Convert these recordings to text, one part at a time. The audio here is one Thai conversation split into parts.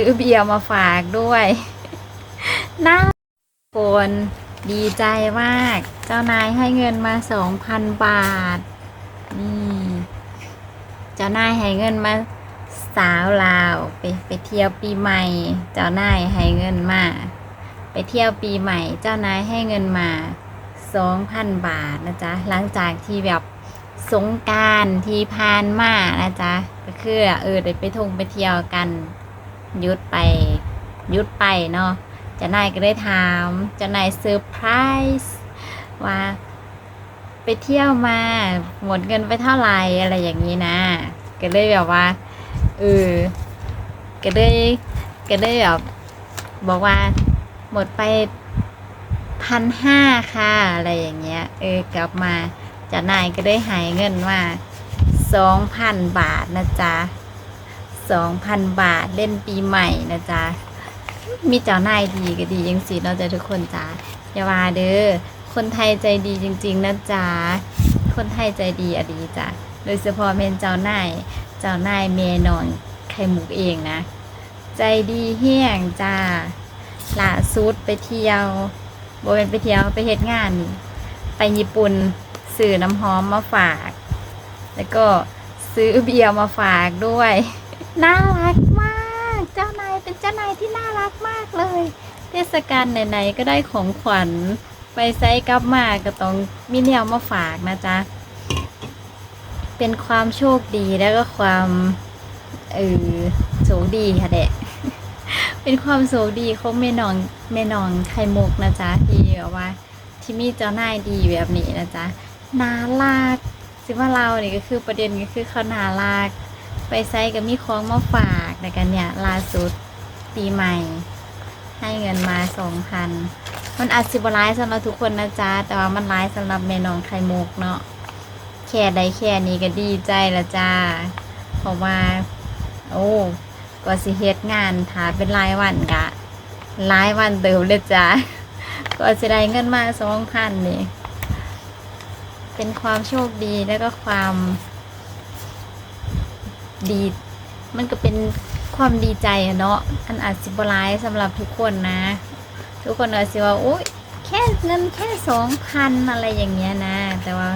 ซื้อเบียร์มาฝากด้วยน่าคนดีใจมาก เจ้านายให้เงินมาสองพันบาท นี่ เจ้านายให้เงินมาสาวลาวไปไปเที่ยวปีใหม่ เจ้านายให้เงินมา ไปเที่ยวปีใหม่ เจ้านายให้เงินมาสองพันบาทนะจ๊ะ หลังจากที่แบบสงการที่ผ่านมานะจ๊ะ ก็คือเออได้ไปทงไปเที่ยวกัน ยุดไปยุดไปเนาะจ้านายก็ได้ถามจ้านายเซอร์ไพรส์ว่าไปเที่ยวมาหมดเงินไปเท่าไหร่อะไรอย่างนี้นะ ก็เลยแบบว่าเออก็เลยก็เลยแบบบอกว่าหมดไปพันห้าค่ะอะไรอย่างเงี้ย เออกลับมาจ้านายก็ได้หายเงินมาสองพันบาทนะจ๊ะ สองพันบาทเล่นปีใหม่นะจ๊ะ มีเจ้านายดีก็ดียังสิเราจะทุกคนจ้าอย่าว่าเด้อคนไทยใจดีจริง ๆนะจ๊ะ คนไทยใจดีอดีจ้ะโดยเฉพาะเมนเจ้านายเจ้านายเมนอนไข่มุกเองนะ ใจดีเฮี้ยงจ้าล่าสุดไปเที่ยวโบเป็นไปเที่ยวไปเฮ็ดงาน ไปญี่ปุ่นซื้อน้ำหอมมาฝาก แล้วก็ซื้อเบียร์มาฝากด้วย น่ารักมาก เจ้านายเป็นเจ้านายที่น่ารักมากเลย เทศกาลไหน ๆ ก็ได้ของขวัญ ไปไซกลับมาก็ต้องมีแนวมาฝากนะจ๊ะ เป็นความโชคดีแล้วก็ความเออโชคดีค่ะเด็กเป็นความโชคดีของแม่นองแม่นองไข่มุกนะจ๊ะที่แบบว่า ที่มีเจ้านายดีแบบนี้นะจ๊ะน่ารักสิว่าเราเนี่ยก็คือประเด็นก็คือเขาน่ารัก ไปไซกับมีของมาฝากในกันเนี่ยล่าสุดปีใหม่ ให้เงินมาสองพันมันอาจสิบร้ายสำหรับทุกคนนะจ๊ะ แต่ว่ามันร้ายสำหรับแม่น้องไข่มุกเนาะแค่ใดแค่นี้ก็ดีใจละจ้า เพราะว่า โอ้ก็สิเฮ็ดงานถาเป็นรายวันกะรายวันเติมเลยจ้ะก็สิได้เงินมาสองพันนี่เป็นความโชคดีแล้วก็ความ ดี มันก็เป็นความดีใจเนาะอันอาจสิบร้ายสำหรับทุกคนนะ ทุกคนอาจสิว่าโอ้ยแค่เงินแค่สองพันอะไรอย่างเงี้ยนะ แต่ว่า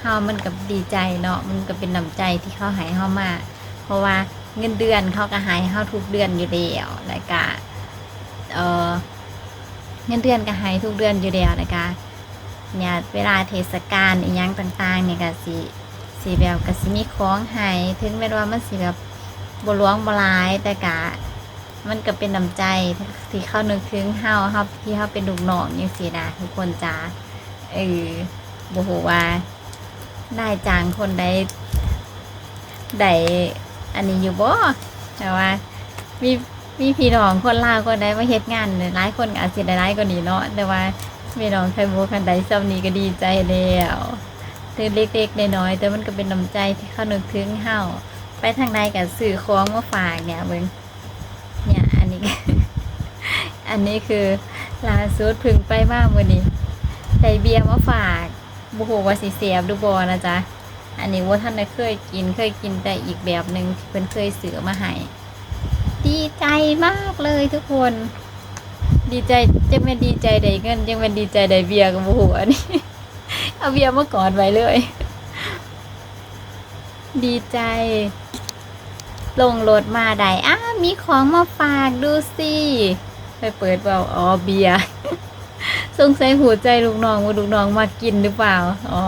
เฮามันกับดีใจเนาะมันก็เป็นน้ำใจที่เขาให้เฮามา เพราะว่าเงินเดือนเขาก็ใหายเขาทุกเดือนอยู่แล้วแล้วก็เออเงินเดือนก็ใหายทุกเดือนอยู่แล้วแล้วก็เนี่ยเวลาเทศกาลอีหยังต่างๆเนี่ยก็สิ สิแบบก็สิมีของใหายถึงแม้ว่ามันสิแบบบลวงบลายแต่ก็มันก็เป็นน้ำใจที่เข้านึกถึงเฮาเฮาที่เฮาเป็นลูกน้องอย่างสินะทุกคนจ้าเออบ่ฮู้ว่าได้จ้างคนใดได้อันนี้อยู่บ่แต่ว่ามีมีพี่น้องคนลาวคนใดมาเฮ็ดงานหลายคนก็อาจสิได้หลายกว่านี้เนาะแต่ว่าพี่น้องไทยบ่คันใดซ้ำนี้ก็ดีใจแล้ว ถึงเล็กๆน้อยๆแต่มันก็เป็นน้ำใจที่เขานึกถึงเฮาไปทางใดก็ซื้อของมาฝากเนี่ยเบิ่งเนี่ยอันนี้ อันนี้คือลาสุดพึงไปมามื้อนี้ได้เบียร์มาฝากบ่ฮู้ว่าสิเสียบหรือนะจ๊ะอันนี้ว่าท่านเคยกินเคยกินแต่อีกแบบหนึ่งที่เพิ่นเคยซื้อมาให้ดีใจมากเลยทุกคน ดีใจจังเป็นดีใจได้เงินจังเป็นดีใจได้เบียร์กับโอ้โหอันนี้ เอาเบียร์มาก่อนไว้เลย ดีใจ ลงรถมาได้อ้ามีของมาฝากดูสิไปเปิดเปล่าอ๋อเบียร์สงสัยหัวใจลูกน้องว่าลูกน้องมากินหรือเปล่า อ๋อ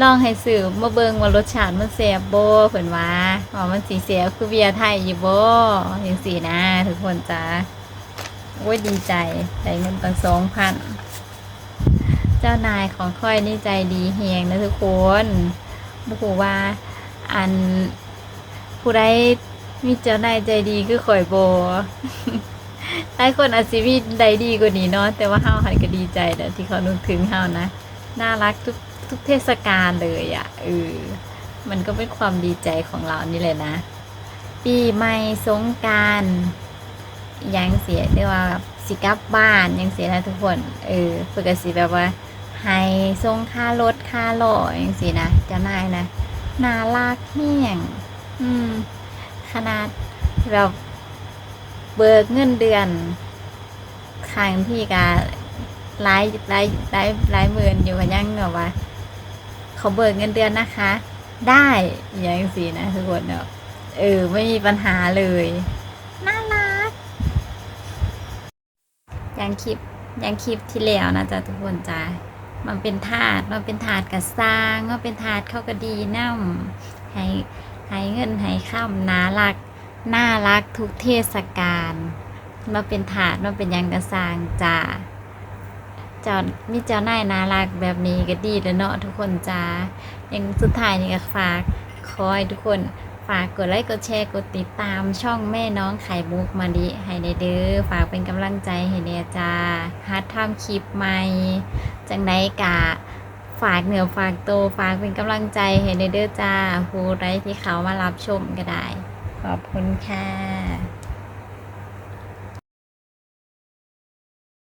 ลองให้สื่อมาเบิงว่ารสชาติมันแซ่บบ่เพิ่นว่าว่ามันสีเสียคือเบียร์ไทยอยู่บ่จังซี่นะทุกคนจ้าโอ้ยดีใจได้เงินตั้งสองพัน จ้านายของค่อยนี่ใจดีเฮียงนะทุกคนบ่ฮู้ว่าอันผู้ใดมีเจ้านายใจดีคือข่อยโบหลายคนอาจสิมีใดดีกว่านี้เนาะแต่ว่าเฮาหันก็ดีใจแหละที่เขานึกถึงเฮานะน่ารักทุกทุกเทศกาลเลยอะ่ะเออมันก็เป็นความดีใจของเรานี่แหละนะ ปีใหม่สงการยังเสียเรียกว่าแบบสิกลับบ้านยังเสียนะทุกคน เออเพื่อกสิแบบว่า ให้ส่งค่ารถค่าหล่อยังสินะจะนายนะน่ารักแห้งอืม ขนาดแบบเบิกเงินเดือนครั้งที่กะหลายหลายหลายหลายหมื่นอยู่กันยังแบบว่าเขาเบิกเงินเดือนนะคะ ได้อย่างสินะทุกคนเนาะเออ ไม่มีปัญหาเลยน่ารักอย่างคลิปอย่างคลิปที่แล้วนะจ๊ะทุกคนจ้า มันเป็นถาดมันเป็นถาดกระสร้างมันเป็นถาดเข้ากระดีน้ำให้ให้เงินให้ข้ามน่ารักน่ารักทุกเทศกาลมาเป็นถาดมาเป็นยังกระสร้างจ้าจ้ามีเจ้านายน่ารักแบบนี้ก็ดีแล้วเนาะทุกคนจ้าอย่างสุดท้ายนี่ก็ฝากคอยทุกคน ฝากกดไลค์กดแชร์กดติดตามช่องแม่น้องไข่มุกมาดิให้ได้เด้อฝากเป็นกำลังใจให้เนียจ้าฮัดทำคลิปใหม่ จังไดกะ ฝากเหนือฝากโตวฝากเป็นกำลังใจให้ได้เด้อจ้าผู้ใดที่เขามารับชมก็ได้ ขอบคุณค่ะ